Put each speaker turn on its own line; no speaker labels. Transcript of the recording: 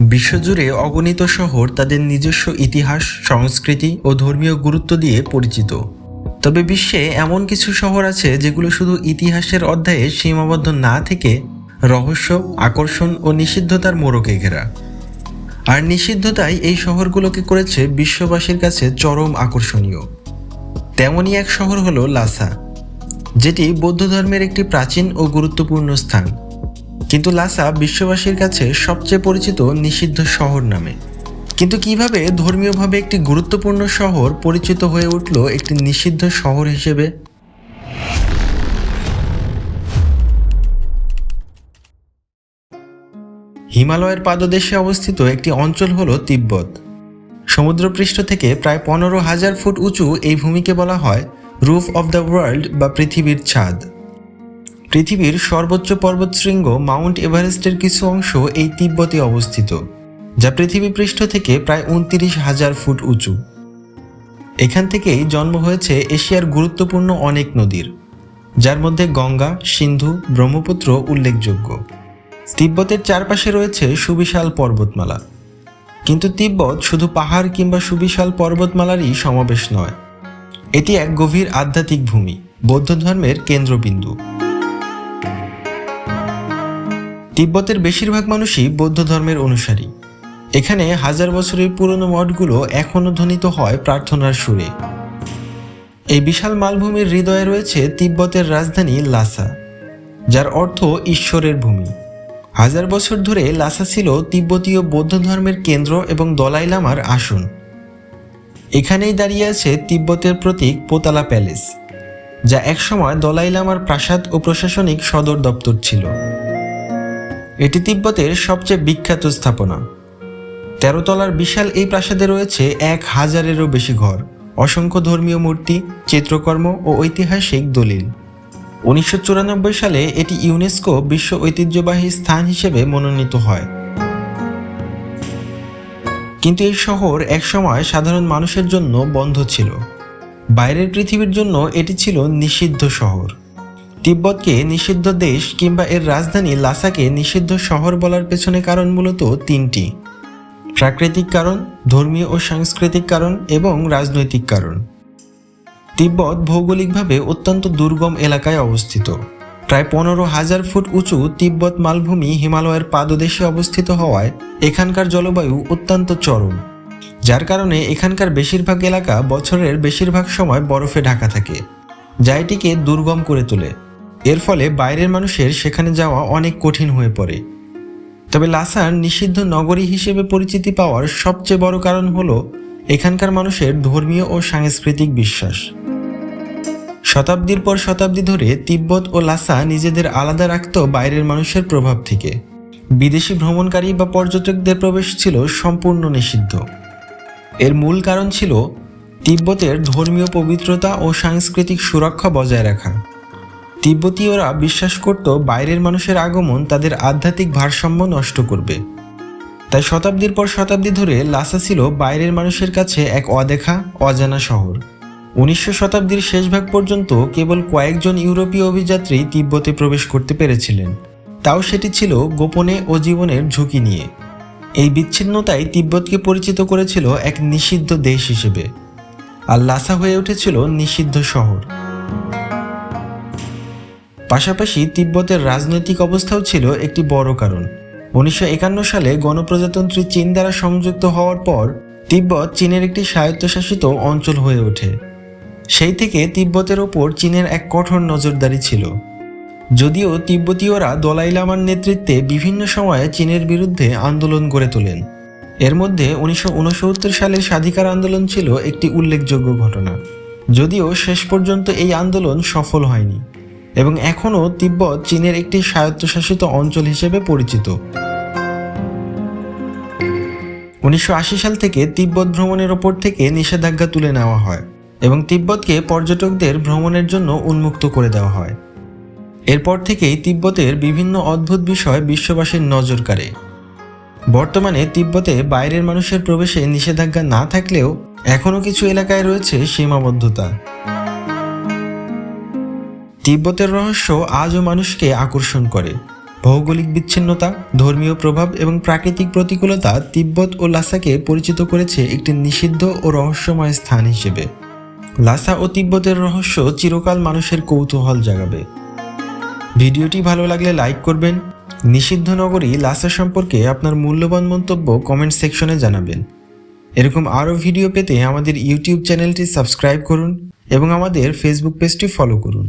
বিশ্বজুড়ে অগণিত শহর তাদের নিজস্ব ইতিহাস, সংস্কৃতি ও ধর্মীয় গুরুত্ব দিয়ে পরিচিত। তবে বিশ্বে এমন কিছু শহর আছে যেগুলো শুধু ইতিহাসের অধ্যায়ে সীমাবদ্ধ না থেকে রহস্য, আকর্ষণ ও নিষিদ্ধতার মোড়কে ঘেরা। আর নিষিদ্ধতাই এই শহরগুলোকে করেছে বিশ্ববাসীর কাছে চরম আকর্ষণীয়। তেমনই এক শহর হলো লাসা, যেটি বৌদ্ধ ধর্মের একটি প্রাচীন ও গুরুত্বপূর্ণ স্থান। কিন্তু লাসা বিশ্ববাসীর কাছে সবচেয়ে পরিচিত নিষিদ্ধ শহর নামে। কিন্তু কীভাবে ধর্মীয়ভাবে একটি গুরুত্বপূর্ণ শহর পরিচিত হয়ে উঠল একটি নিষিদ্ধ শহর হিসেবে? হিমালয়ের পাদদেশে অবস্থিত একটি অঞ্চল হল তিব্বত। সমুদ্রপৃষ্ঠ থেকে প্রায় পনেরো হাজার ফুট উঁচু এই ভূমিকে বলা হয় রুফ অফ দ্য ওয়ার্ল্ড বা পৃথিবীর ছাদ। পৃথিবীর সর্বোচ্চ পর্বতশৃঙ্গ মাউন্ট এভারেস্টের কিছু অংশ এই তিব্বতে অবস্থিত, যা পৃথিবী পৃষ্ঠ থেকে প্রায় উনত্রিশ হাজার ফুট উঁচু। এখান থেকেই জন্ম হয়েছে এশিয়ার গুরুত্বপূর্ণ অনেক নদীর, যার মধ্যে গঙ্গা, সিন্ধু, ব্রহ্মপুত্র উল্লেখযোগ্য। তিব্বতের চারপাশে রয়েছে সুবিশাল পর্বতমালা। কিন্তু তিব্বত শুধু পাহাড় কিংবা সুবিশাল পর্বতমালারই সমাবেশ নয়, এটি এক গভীর আধ্যাত্মিক ভূমি, বৌদ্ধ ধর্মের কেন্দ্রবিন্দু। তিব্বতের বেশিরভাগ মানুষই বৌদ্ধ ধর্মের অনুসারী। এখানে হাজার বছরের পুরনো মঠগুলো এখনও ধ্বনিত হয় প্রার্থনার সুরে। এই বিশাল মালভূমির হৃদয়ে রয়েছে তিব্বতের রাজধানী লাসা, যার অর্থ ঈশ্বরের ভূমি। হাজার বছর ধরে লাসা ছিল তিব্বতীয় বৌদ্ধ ধর্মের কেন্দ্র এবং দলাই লামার আসন। এখানেই দাঁড়িয়ে আছে তিব্বতের প্রতীক পোতালা প্যালেস, যা একসময় দলাই লামার প্রাসাদ ও প্রশাসনিক সদর দপ্তর ছিল। এটি তিব্বতের সবচেয়ে বিখ্যাত স্থাপনা। তেরো তলার বিশাল এই প্রাসাদে রয়েছে এক হাজারেরও বেশি ঘর, অসংখ্য ধর্মীয় মূর্তি, চিত্রকর্ম ও ঐতিহাসিক দলিল। উনিশশো চুরানব্বই সালে এটি ইউনেস্কো বিশ্ব ঐতিহ্যবাহী স্থান হিসেবে মনোনীত হয়। কিন্তু এই শহর একসময় সাধারণ মানুষের জন্য বন্ধ ছিল। বাইরের পৃথিবীর জন্য এটি ছিল নিষিদ্ধ শহর। তিব্বতকে নিষিদ্ধ দেশ কিংবা এর রাজধানী লাসাকে নিষিদ্ধ শহর বলার পেছনে কারণ মূলত তিনটি। প্রাকৃতিক কারণ, ধর্মীয় ও সাংস্কৃতিক কারণ এবং রাজনৈতিক কারণ। তিব্বত ভৌগোলিকভাবে অত্যন্ত দুর্গম এলাকায় অবস্থিত। প্রায় পনেরো হাজার ফুট উঁচু তিব্বত মালভূমি হিমালয়ের পাদদেশে অবস্থিত হওয়ায় এখানকার জলবায়ু অত্যন্ত চরম, যার কারণে এখানকার বেশিরভাগ এলাকা বছরের বেশিরভাগ সময় বরফে ঢাকা থাকে, যা এটিকে দুর্গম করে তোলে। এর ফলে বাইরের মানুষের সেখানে যাওয়া অনেক কঠিন হয়ে পড়ে। তবে লাসার নিষিদ্ধ নগরী হিসেবে পরিচিতি পাওয়ার সবচেয়ে বড় কারণ হলো এখানকার মানুষের ধর্মীয় ও সাংস্কৃতিক বিশ্বাস। শতাব্দীর পর শতাব্দী ধরে তিব্বত ও লাসা নিজেদের আলাদা রাখত বাইরের মানুষের প্রভাব থেকে। বিদেশি ভ্রমণকারী বা পর্যটকদের প্রবেশ ছিল সম্পূর্ণ নিষিদ্ধ। এর মূল কারণ ছিল তিব্বতের ধর্মীয় পবিত্রতা ও সাংস্কৃতিক সুরক্ষা বজায় রাখা। তিব্বতীয়রা বিশ্বাস করত বাইরের মানুষের আগমন তাদের আধ্যাত্মিক ভারসাম্য নষ্ট করবে। তাই শতাব্দীর পর শতাব্দী ধরে লাসা ছিল বাইরের মানুষের কাছে এক অদেখা, অজানা শহর। উনিশশো শতাব্দীর শেষ ভাগ পর্যন্ত কেবল কয়েকজন ইউরোপীয় অভিযাত্রী তিব্বতে প্রবেশ করতে পেরেছিলেন। তাও সেটি ছিল গোপনে ও জীবনের ঝুঁকি নিয়ে। এই বিচ্ছিন্নতাই তিব্বতকে পরিচিত করেছিল এক নিষিদ্ধ দেশ হিসেবে। আর লাসা হয়ে উঠেছিল নিষিদ্ধ শহর। পাশাপাশি তিব্বতের রাজনৈতিক অবস্থাও ছিল একটি বড় কারণ। উনিশশো একান্ন সালে গণপ্রজাতন্ত্রী চীন দ্বারা সংযুক্ত হওয়ার পর তিব্বত চীনের একটি স্বায়ত্তশাসিত অঞ্চল হয়ে ওঠে। সেই থেকে তিব্বতের ওপর চীনের এক কঠোর নজরদারি ছিল। যদিও তিব্বতীয়রা দলাই লামার নেতৃত্বে বিভিন্ন সময়ে চীনের বিরুদ্ধে আন্দোলন গড়ে তোলেন। এর মধ্যে উনিশশো সালের স্বাধিকার আন্দোলন ছিল একটি উল্লেখযোগ্য ঘটনা। যদিও শেষ পর্যন্ত এই আন্দোলন সফল হয়নি। এবং এখনও তিব্বত চীনের একটি স্বায়ত্তশাসিত অঞ্চল হিসেবে পরিচিত। উনিশশো আশি সাল থেকে তিব্বত ভ্রমণের ওপর থেকে নিষেধাজ্ঞা তুলে নেওয়া হয় এবং তিব্বতকে পর্যটকদের ভ্রমণের জন্য উন্মুক্ত করে দেওয়া হয়। এরপর থেকেই তিব্বতের বিভিন্ন অদ্ভুত বিষয় বিশ্ববাসীর নজর কাড়ে। বর্তমানে তিব্বতে বাইরের মানুষের প্রবেশে নিষেধাজ্ঞা না থাকলেও এখনও কিছু এলাকায় রয়েছে সীমাবদ্ধতা। তিব্বতের রহস্য আজও মানুষকে আকর্ষণ করে। ভৌগোলিক বিচ্ছিন্নতা, ধর্মীয় প্রভাব এবং প্রাকৃতিক প্রতিকূলতা তিব্বত ও লাসাকে পরিচিত করেছে একটি নিষিদ্ধ ও রহস্যময় স্থান হিসেবে। লাসা ও তিব্বতের রহস্য চিরকাল মানুষের কৌতূহল জাগাবে। ভিডিওটি ভালো লাগলে লাইক করবেন। নিষিদ্ধ নগরী লাসা সম্পর্কে আপনার মূল্যবান মন্তব্য কমেন্ট সেকশনে জানাবেন। এরকম আরও ভিডিও পেতে আমাদের ইউটিউব চ্যানেলটি সাবস্ক্রাইব করুন এবং আমাদের ফেসবুক পেজটি ফলো করুন।